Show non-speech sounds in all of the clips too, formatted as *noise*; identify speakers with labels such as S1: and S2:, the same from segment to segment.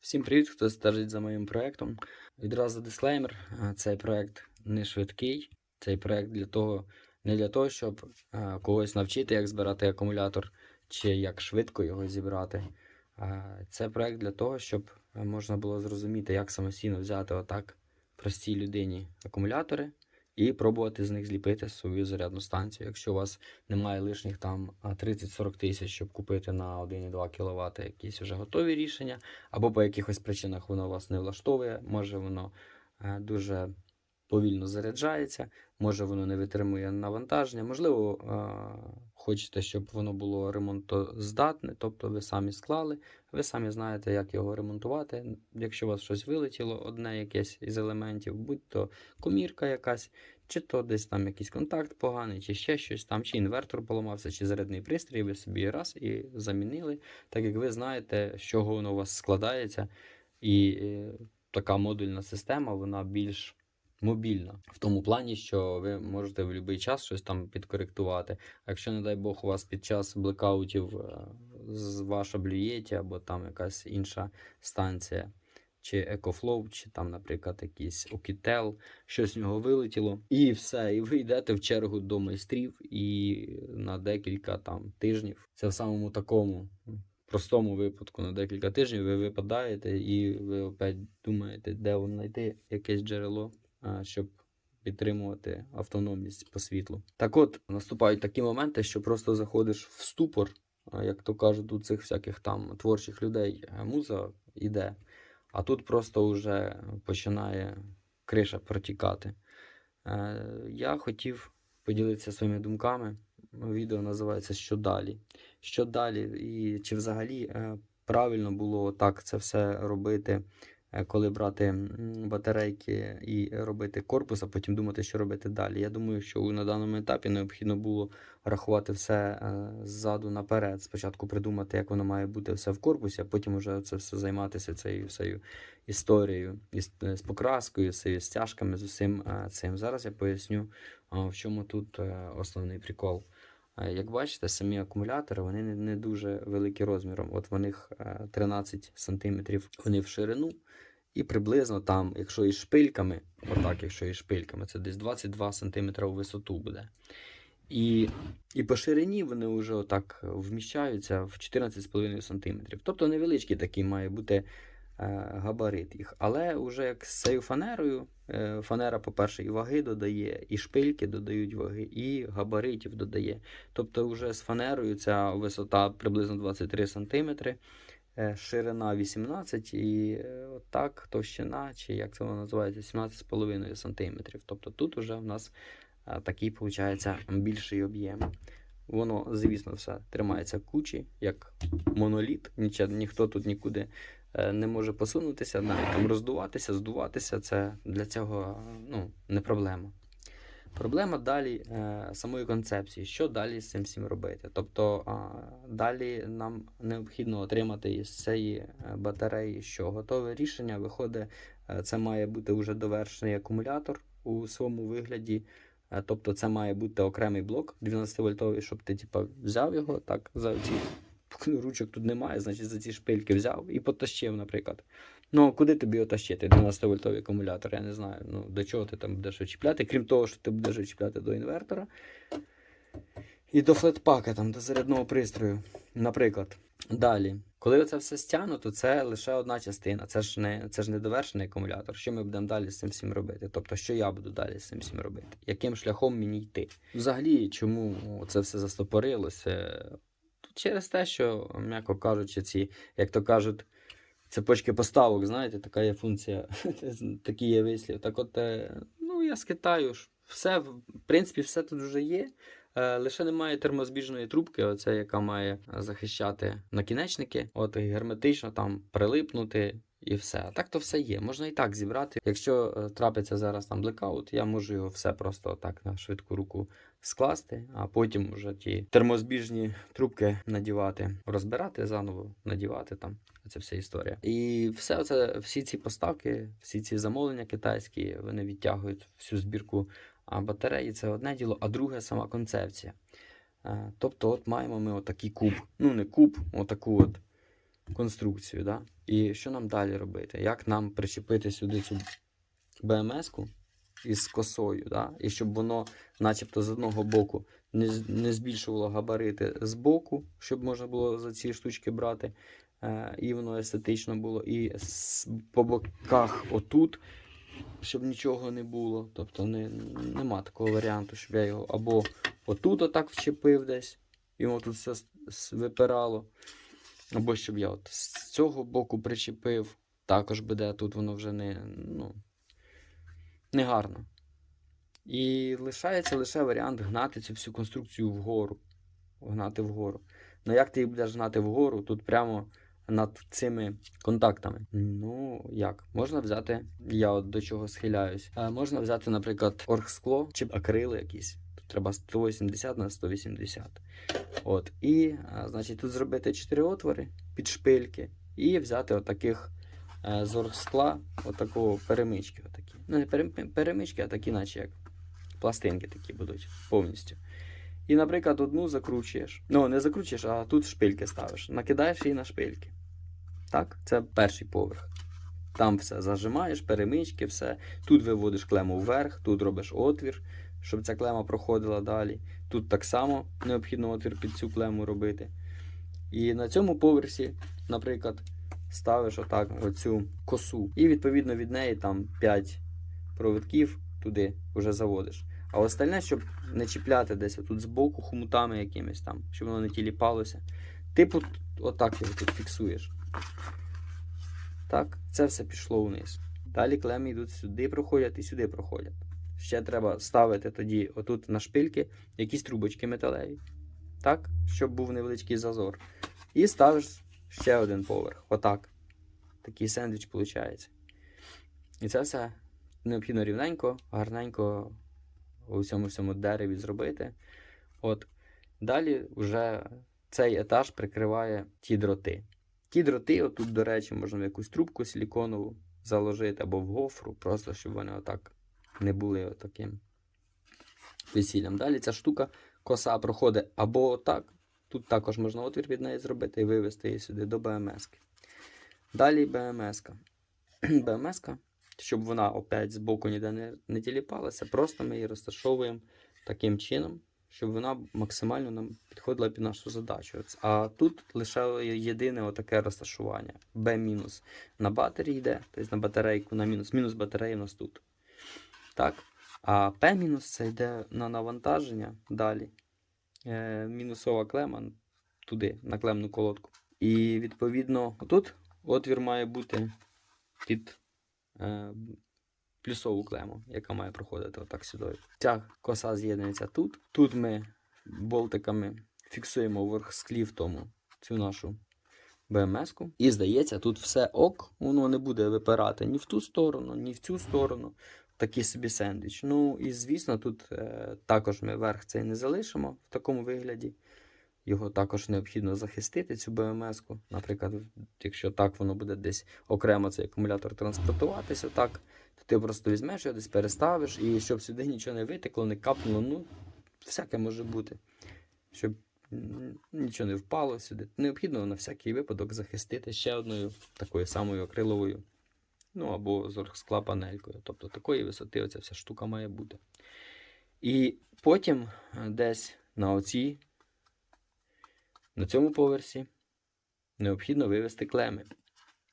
S1: Всім привіт, хто стежить за моїм проєктом. Відразу дисклеймер: цей проєкт не швидкий. Цей проєкт для того, не для того, щоб когось навчити, як збирати акумулятор чи як швидко його зібрати. Це проєкт для того, щоб можна було зрозуміти, як самостійно взяти отак простій людині акумулятори і пробувати з них зліпити свою зарядну станцію. Якщо у вас немає лишніх там а, 30-40 тисяч, щоб купити на 1,2 кВт якісь вже готові рішення, або по якихось причинах воно вас не влаштовує, може воно е, дуже повільно заряджається, може воно не витримує навантаження, можливо, хочете, щоб воно було ремонтоздатне, тобто ви самі склали, ви самі знаєте, як його ремонтувати. Якщо у вас щось вилетіло, одне якесь із елементів, будь-то комірка якась, чи то десь там якийсь контакт поганий, чи ще щось там, чи інвертор поламався, чи зарядний пристрій, ви собі раз і замінили, так як ви знаєте, з чого воно у вас складається. І е, така модульна система, вона більш мобільна. В тому плані, що ви можете в будь-який час щось там підкоректувати. А якщо, не дай Бог, у вас під час блекаутів е, ваша блюєті або там якась інша станція, чи EcoFlow, чи там, наприклад, якийсь Okitel, щось з нього вилетіло, і все, і ви йдете в чергу до майстрів, і на декілька там тижнів. Це в самому такому простому випадку на декілька тижнів ви випадаєте, і ви опять думаєте, де воно знайти якесь джерело, щоб підтримувати автономність по світлу. Так от наступають такі моменти, що просто заходиш в ступор, як то кажуть, у цих всяких там творчих людей е, муза іде, а тут просто вже починає криша протікати. Е, Я хотів поділитися своїми думками. Відео називається Що далі? Що далі? І чи взагалі е, правильно було так це все робити, коли брати батарейки і робити корпус, а потім думати, що робити далі. Я думаю, що на даному етапі необхідно було рахувати все е, ззаду наперед. Спочатку придумати, як воно має бути все в корпусі, а потім вже це все займатися цією всею історією е, з покраскою, з стяжками, з усім е, цим. Зараз я поясню, в чому тут е, основний прикол. Е, Як бачите, самі акумулятори вони не, дуже великі розміром. От в них е, 13 см вони в ширину, і приблизно там, якщо із шпильками, отак, якщо із шпильками, це десь 22 см в висоту буде. І, і по ширині вони вже отак вміщаються в 14,5 см. Тобто невеличкий такий має бути е, габарит їх. Але вже як з цією фанерою, е, фанера, по-перше, і ваги додає, і шпильки додають ваги, і габаритів додає. Тобто, вже з фанерою ця висота приблизно 23 см, е, ширина 18 і е, отак товщина, чи як це воно називається, 17,5 см. Тобто тут вже в нас е, такий, виходить, більший об'єм. Воно, звісно, все тримається кучі, як моноліт. Ніче, ніхто тут нікуди е, не може посунутися, навіть там роздуватися, здуватися. Це для цього ну, не проблема. Проблема далі е, самої концепції, що далі з цим всім робити. Тобто далі нам необхідно отримати із цієї е, батареї, що готове рішення виходить, це має бути вже довершений акумулятор у своєму вигляді. Е, Тобто це має бути окремий блок 12-вольтовий, щоб ти типа, взяв його так за ці ручок тут немає, значить за ці шпильки взяв і потащив, наприклад. Ну, куди тобі отащити 12-вольтовий акумулятор? Я не знаю. Ну, до чого ти там будеш очіпляти, крім того, що ти будеш очіпляти до інвертора. І до флетпака, там, до зарядного пристрою, наприклад. Далі, коли це все стягнуто, це лише одна частина. Це ж не це ж не довершений акумулятор. Що ми будемо далі з цим всім робити? Тобто, що я буду далі з цим всім робити? Яким шляхом мені йти? Взагалі, чому це все застопорилося? Через те, що, м'яко кажучи, ці, як то кажуть, цепочки поставок, знаєте, така є функція, *laughs* такий є вислів. Так от, е, ну, я з Китаю ж все, в принципі, все тут вже є. Е, Лише немає термозбіжної трубки, оце, яка має захищати накінечники, от герметично там прилипнути і все. Так то все є. Можна і так зібрати. Якщо е, трапиться зараз там блекаут, я можу його все просто так на швидку руку скласти, а потім вже ті термозбіжні трубки надівати, розбирати заново, надівати там. Це вся історія. І все це, всі ці поставки, всі ці замовлення китайські, вони відтягують всю збірку а батареї це одне діло, а друге сама концепція. Е, Тобто, от маємо ми отакий куб. Ну, не куб, отаку от конструкцію. Да? І що нам далі робити? Як нам причепити сюди цю БМС-ку із косою, да? і щоб воно, начебто, з одного боку не, збільшувало габарити з боку, щоб можна було за ці штучки брати, е, і воно естетично було, і по боках отут, щоб нічого не було. Тобто не, нема такого варіанту, щоб я його або отут отак вчепив десь, і тут все випирало. Або щоб я от з цього боку причепив, також буде, тут воно вже не, ну, не гарно. І лишається лише варіант гнати цю всю конструкцію вгору. Гнати вгору. Ну як ти її будеш гнати вгору, тут прямо над цими контактами. Ну, як? Можна взяти, я от до чого схиляюсь. Можна взяти, наприклад, оргскло чи акрили якісь. Тут треба 180 на 180. От. І, значить, тут зробити 4 отвори під шпильки і взяти отаких е, з оргскла, отакого перемички. Отакі. Ну, не перемички, а такі, наче як пластинки такі будуть повністю. І, наприклад, одну закручуєш. Ну, не закручуєш, а тут шпильки ставиш. Накидаєш її на шпильки. Так, це перший поверх. Там все зажимаєш, перемички, все. Тут виводиш клему вверх, тут робиш отвір, щоб ця клема проходила далі. Тут так само необхідно отвір під цю клему робити. І на цьому поверсі, наприклад, ставиш отак оцю косу. І відповідно від неї там 5 проводків туди вже заводиш. А остальне, щоб не чіпляти десь тут збоку хомутами якимись там, щоб воно не тіліпалося. Типу, отак його тут фіксуєш. Так, це все пішло вниз. Далі клеми йдуть сюди, проходять і сюди проходять. Ще треба ставити тоді, отут на шпильки, якісь трубочки металеві. Так, щоб був невеличкий зазор. І ставиш ще один поверх. Отак. Такий сендвіч виходить. І це все необхідно рівненько, гарненько у цьому всьому дереві зробити. От. Далі вже цей етаж прикриває ті дроти. Ті дроти, отут, до речі, можна в якусь трубку силіконову заложити або в гофру, просто щоб вони отак не були отаким весіллям. Далі ця штука коса проходить або отак. Тут також можна отвір від неї зробити і вивести її сюди до БМС. Далі БМС. *clears throat* БМС, щоб вона опять з боку ніде не, не тіліпалася, просто ми її розташовуємо таким чином, щоб вона максимально нам підходила під нашу задачу. А тут лише єдине отаке розташування. B- на батареї йде, тобто на батарейку на мінус. Мінус батареї у нас тут. Так. А P- це йде на навантаження далі. Е, мінусова клема туди, на клемну колодку. І відповідно, тут отвір має бути під е, плюсову клему, яка має проходити отак сюди. Ця коса з'єднується тут. Тут ми болтиками фіксуємо верх склі в тому цю нашу БМС-ку. І здається, тут все ок, воно не буде випирати ні в ту сторону, ні в цю сторону. Такий собі сендвіч. Ну і звісно, тут е, також ми верх цей не залишимо в такому вигляді. Його також необхідно захистити, цю БМС-ку. Наприклад, якщо так воно буде десь окремо цей акумулятор транспортуватися, так, то ти просто візьмеш його десь переставиш, і щоб сюди нічого не витекло, не капнуло, ну, всяке може бути. Щоб нічого не впало сюди. Необхідно на всякий випадок захистити ще одною такою самою акриловою. Ну або з оргскла панелькою. Тобто такої висоти оця вся штука має бути. І потім е, десь на оцій, на цьому поверсі необхідно вивести клеми.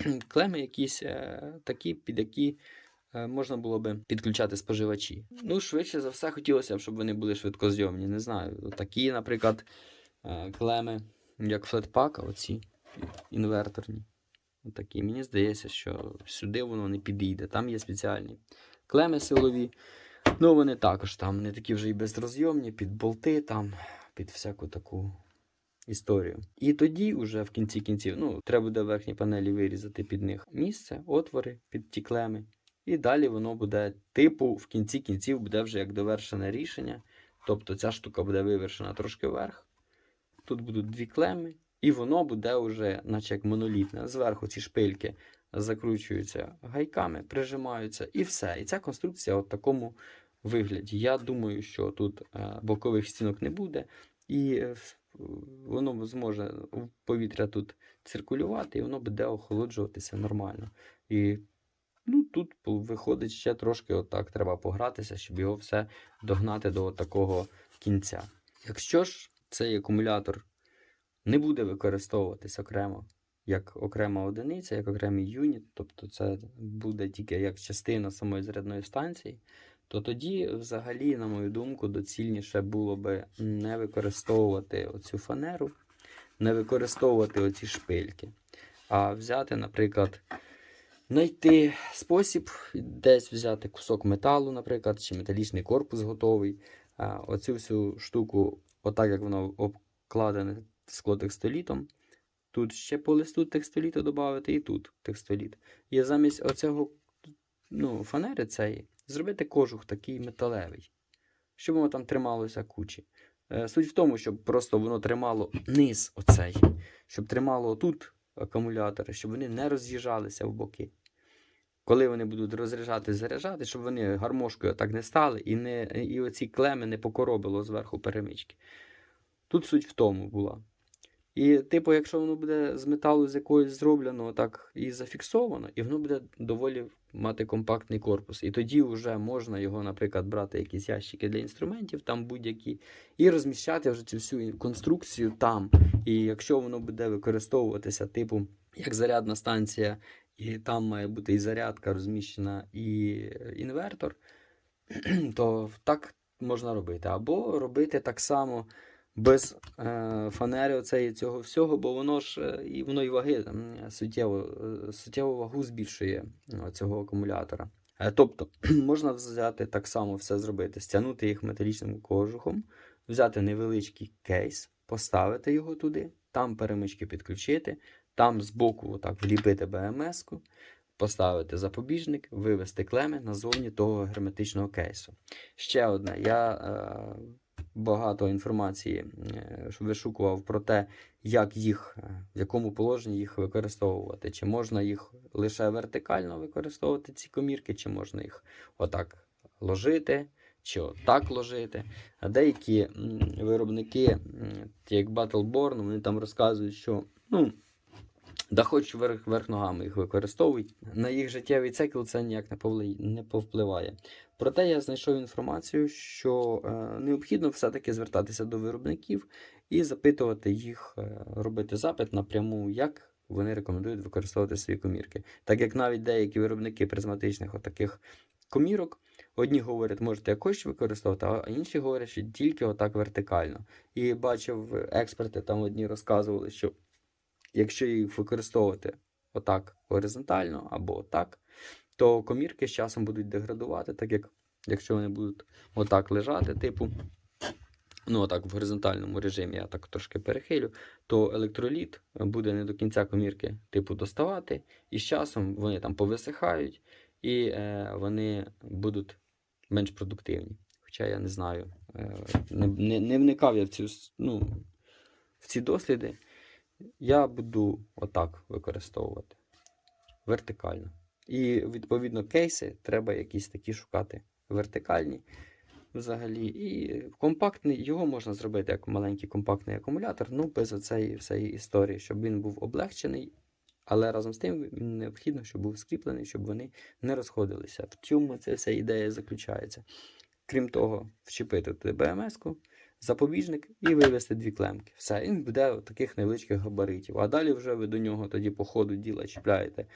S1: *clears throat* Клеми якісь е, такі, під які е, можна було би підключати споживачі. Ну, швидше за все, хотілося б, щоб вони були швидкозйомні. Не знаю. Такі, наприклад, е, клеми, як флетпак, оці інверторні. Такі. Мені здається, що сюди воно не підійде. Там є спеціальні клеми силові. Ну, вони також там не такі вже і безрозйомні, під болти, там, під всяку таку історію. І тоді, вже в кінці кінців, ну, треба буде в верхній панелі вирізати під них місце, отвори під ті клеми. І далі воно буде, типу, в кінці кінців буде вже як довершене рішення. Тобто ця штука буде вивершена трошки вверх. Тут будуть дві клеми, і воно буде вже, наче як монолітне. Зверху ці шпильки закручуються гайками, прижимаються, і все. І ця конструкція в такому вигляді. Я думаю, що тут е, бокових стінок не буде. І е, воно зможе повітря тут циркулювати, і воно буде охолоджуватися нормально. І ну, тут виходить ще трошки отак треба погратися, щоб його все догнати до такого кінця. Якщо ж цей акумулятор не буде використовуватись окремо, як окрема одиниця, як окремий юніт, тобто це буде тільки як частина самої зарядної станції, то тоді, взагалі, на мою думку, доцільніше було би не використовувати оцю фанеру, не використовувати оці шпильки, а взяти, наприклад, знайти спосіб, десь взяти кусок металу, наприклад, чи металічний корпус готовий. Оцю всю штуку, отак як воно обкладене склотекстолітом, тут ще по листу текстоліту додати, і тут текстоліт. І замість оцього ну, фанери цієї зробити кожух такий металевий, щоб воно там трималося кучі. Е, Суть в тому, щоб просто воно тримало низ оцей, щоб тримало тут акумулятори, щоб вони не роз'їжджалися в боки. Коли вони будуть розряджати, заряджати, щоб вони гармошкою так не стали і не, і оці клеми не покоробило зверху перемички. Тут суть в тому була. І, типу, якщо воно буде з металу з якоїсь зроблено так і зафіксовано, і воно буде доволі мати компактний корпус. І тоді вже можна його, наприклад, брати якісь ящики для інструментів, там будь-які, і розміщати вже цю всю конструкцію там. І якщо воно буде використовуватися, типу, як зарядна станція, і там має бути і зарядка розміщена, і інвертор, *clears throat* то так можна робити. Або робити так само без е, фанери оцеї цього всього, бо воно ж е, і воно і ваги суттєво, е, суттєво вагу збільшує цього акумулятора. Тобто *clears throat* можна взяти так само все зробити, стягнути їх металічним кожухом, взяти невеличкий кейс, поставити його туди, там перемички підключити, там збоку отак вліпити БМС-ку, поставити запобіжник, вивести клеми назовні того герметичного кейсу. Ще одне, я багато інформації вишукував про те, як їх, е, в якому положенні їх використовувати. Чи можна їх лише вертикально використовувати, ці комірки, чи можна їх отак ложити, чи отак ложити. А деякі виробники, як Battleborn, вони там розказують, що ну, да хоч верх, верх ногами їх використовують. На їх життєвий цикл це ніяк не повпливає. Проте я знайшов інформацію, що е, необхідно все-таки звертатися до виробників і запитувати їх, е, робити запит напряму, як вони рекомендують використовувати свої комірки. Так як навіть деякі виробники призматичних отаких комірок, одні говорять, можете якось використовувати, а інші говорять, що тільки отак вертикально. І бачив, експерти там одні розказували, що якщо їх використовувати отак горизонтально або отак, то комірки з часом будуть деградувати, так як якщо вони будуть отак лежати, типу, ну отак в горизонтальному режимі, я так трошки перехилю, то електроліт буде не до кінця комірки типу доставати, і з часом вони там повисихають і е, вони будуть менш продуктивні. Хоча я не знаю, е, не, не, не вникав я в цю, ну, в ці досліди. Я буду отак використовувати вертикально. І відповідно кейси треба якісь такі шукати вертикальні взагалі. І компактний, його можна зробити як маленький компактний акумулятор, ну без оцеї всієї історії, щоб він був облегчений. Але разом з тим необхідно, щоб був скріплений, щоб вони не розходилися. В чому ця вся ідея заключається? Крім того, вчепити туди БМС-ку, запобіжник і вивести дві клемки. Все, він буде таких невеличких габаритів. А далі вже ви до нього тоді по ходу діла чіпляєте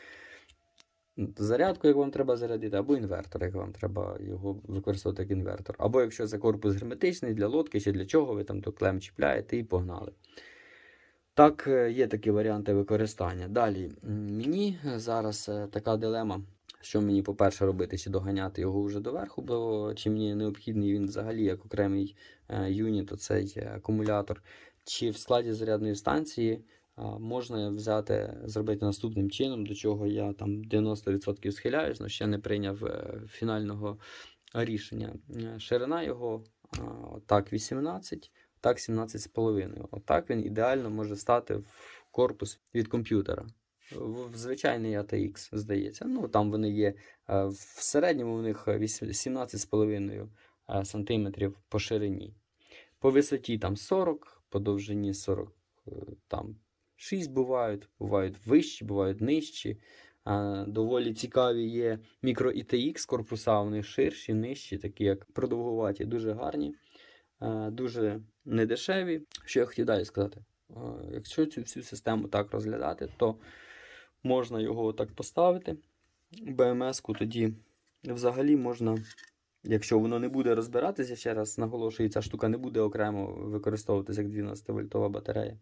S1: зарядку, як вам треба зарядити, або інвертор, як вам треба його використовувати як інвертор. Або якщо це корпус герметичний для лодки чи для чого, ви там до клем чіпляєте і погнали. Так, е, є такі варіанти використання. Далі, мені зараз е, така дилема, що мені, по-перше, робити, чи доганяти його вже доверху, бо чи мені необхідний він взагалі як окремий е, юніт, оцей е, акумулятор, чи в складі зарядної станції а, можна взяти, зробити наступним чином, до чого я там 90% схиляюсь, але ще не прийняв е, фінального рішення. Е, Ширина його а, отак 18, так 17,5. Отак він ідеально може стати в корпус від комп'ютера. В звичайний ATX, здається. Ну, там вони є. е, В середньому у них 17,5 е, сантиметрів по ширині. По висоті там 40, по довжині 40 е, там 6 бувають, бувають вищі, бувають нижчі. Доволі цікаві є мікро ITX корпуса, вони ширші, нижчі, такі як продовгуваті, дуже гарні, дуже недешеві. Що я хотів далі сказати? Якщо цю всю систему так розглядати, то можна його так поставити. БМС-ку тоді взагалі можна, якщо воно не буде розбиратися, ще раз наголошую, ця штука не буде окремо використовуватися як 12 вольтова батарея.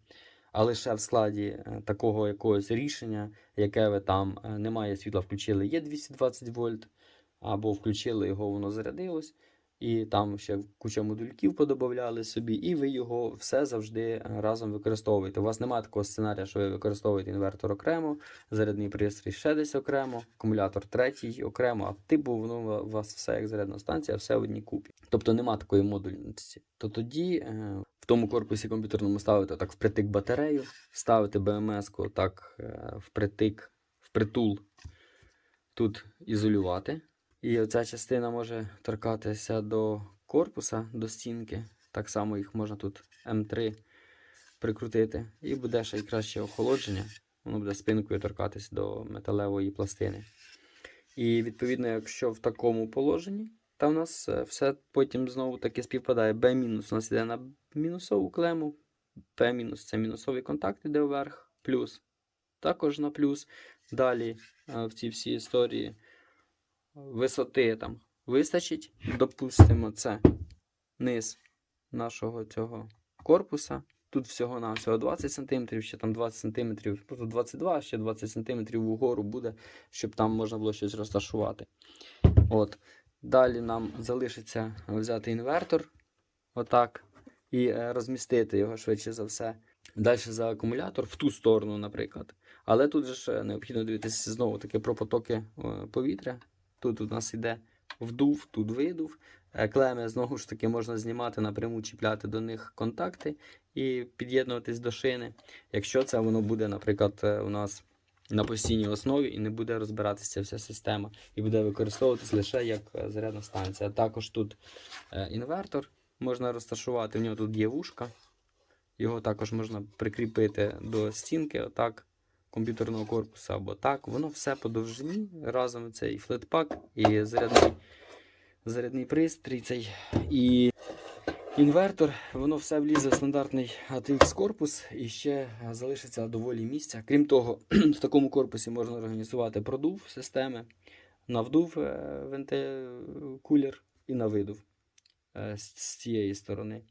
S1: А лише в складі е, такого якогось рішення, яке ви там е, немає світла, включили, є 220 вольт, або включили його, воно зарядилось, і там ще куча модульків подобавляли собі, і ви його все завжди е, разом використовуєте. У вас немає такого сценарія, що ви використовуєте інвертор окремо, зарядний пристрій ще десь окремо, акумулятор третій окремо, а типу воно у вас все як зарядна станція, все в одній купі. Тобто нема такої модульності. То тоді е, в тому корпусі комп'ютерному ставите так впритик батарею, ставите БМС-ку так е, впритик, впритул тут ізолювати. І оця частина може торкатися до корпуса, до стінки. Так само їх можна тут М3 прикрутити. І буде ще й краще охолодження. Воно буде спинкою торкатись до металевої пластини. І відповідно, якщо в такому положенні, та в нас е, все потім знову таки співпадає. B- у нас йде на мінусову клему. P- це мінусовий контакт іде вверх, плюс також на плюс. Далі е, в цій всій історії висоти там вистачить. Допустимо, це низ нашого цього корпуса. Тут всього на всього 20 см, ще там 20 см, тобто 22, ще 20 см вгору буде, щоб там можна було щось розташувати. От. Далі нам залишиться взяти інвертор, отак, і е, розмістити його швидше за все. Далі за акумулятор в ту сторону, наприклад. Але тут же ж необхідно дивитися знову таки про потоки е, повітря. Тут у нас йде вдув, тут видув. Е, Клеми знову ж таки можна знімати напряму, чіпляти до них контакти і під'єднуватись до шини. Якщо це воно буде, наприклад, е, у нас на постійній основі і не буде розбиратися вся система, і буде використовуватись лише як е, зарядна станція. Також тут інвертор можна розташувати, в нього тут є вушка. Його також можна прикріпити до стінки, отак, комп'ютерного корпусу або так. Воно все по довжині. Разом цей флетпак і зарядний, зарядний пристрій цей. І інвертор, воно все влізе в стандартний ATX корпус і ще залишиться доволі місця. Крім того, *clears throat* в такому корпусі можна організувати продув системи, на вдув е, венти- кулер і на видув е, з цієї сторони.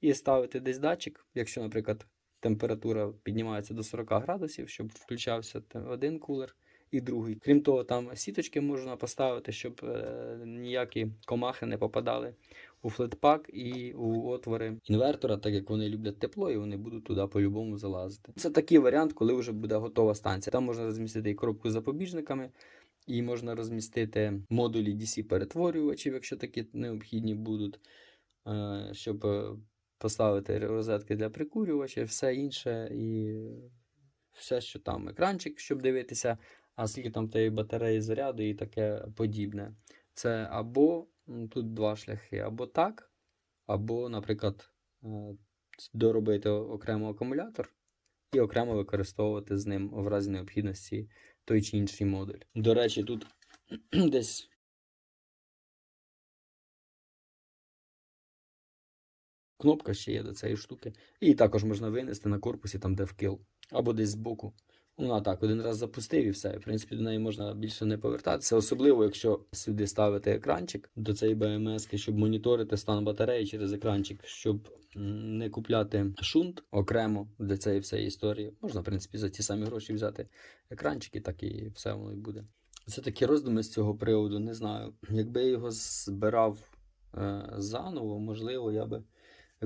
S1: І ставити десь датчик, якщо, наприклад, температура піднімається до 40 градусів, щоб включався один кулер і другий. Крім того, там сіточки можна поставити, щоб е, ніякі комахи не попадали у флетпак і у отвори інвертора, так як вони люблять тепло, і вони будуть туди по-любому залазити. Це такий варіант, коли вже буде готова станція. Там можна розмістити і коробку з запобіжниками. І можна розмістити модулі DC-перетворювачів, якщо такі необхідні будуть, е, щоб е, поставити розетки для прикурювача, все інше, і все, що там, екранчик, щоб дивитися, а скільки там тієї батареї заряду і таке подібне. Це або тут два шляхи, або так, або, наприклад, е, доробити окремо акумулятор і окремо використовувати з ним в разі необхідності той чи інший модуль. До речі, тут *clears throat* десь кнопка ще є до цієї штуки. І також можна винести на корпусі, там де вкил, або десь збоку. Вона так, один раз запустив і все. В принципі, до неї можна більше не повертатися. Особливо, якщо сюди ставити екранчик до цієї БМС, щоб моніторити стан батареї через екранчик, щоб не купляти шунт окремо для цієї всієї історії. Можна, в принципі, за ті самі гроші взяти екранчик, і так і все воно і буде. Це такі роздуми з цього приводу. Не знаю. Якби я його збирав е, заново, можливо, я би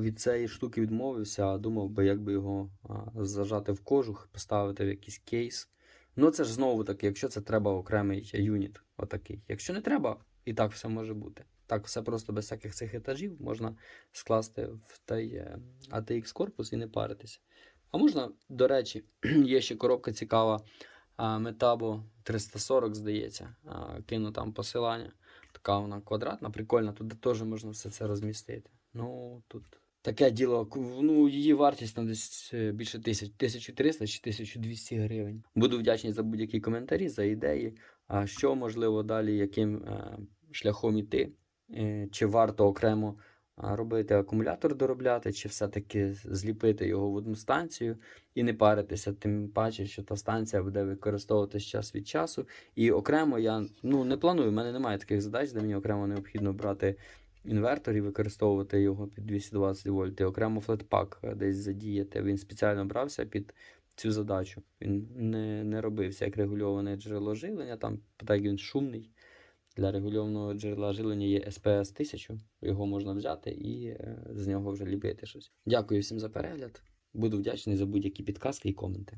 S1: від цієї штуки відмовився, а думав би, як би його зажати в кожух, поставити в якийсь кейс. Ну, це ж знову таки, якщо це треба окремий юніт, отакий. Якщо не треба, і так все може бути. Так, все просто без всяких цих етажів можна скласти в той е, ATX корпус і не паритися. А можна, до речі, *clears throat* є ще коробка цікава Metabo 340, здається. Кину там посилання. Така вона квадратна, прикольна, туди теж можна все це розмістити. Ну, тут Таке діло, ну, її вартість там десь е, більше тисяч, 1300 чи 1200 гривень. Буду вдячний за будь-які коментарі, за ідеї. А що можливо далі, яким е, шляхом іти? Е, чи варто окремо робити акумулятор доробляти, чи все-таки зліпити його в одну станцію і не паритися, тим паче, що та станція буде використовуватись час від часу. І окремо я ну, не планую, в мене немає таких задач, де мені окремо необхідно брати інвертор і використовувати його під 220 вольт. І окремо флетпак е, десь задіяти. Він спеціально брався під цю задачу. Він не, не робився як регульоване джерело живлення, там так він шумний. Для регульованого джерела живлення є SPS 1000, його можна взяти і е, з нього вже ліпити щось. Дякую всім за перегляд. Буду вдячний за будь-які підказки і коменти.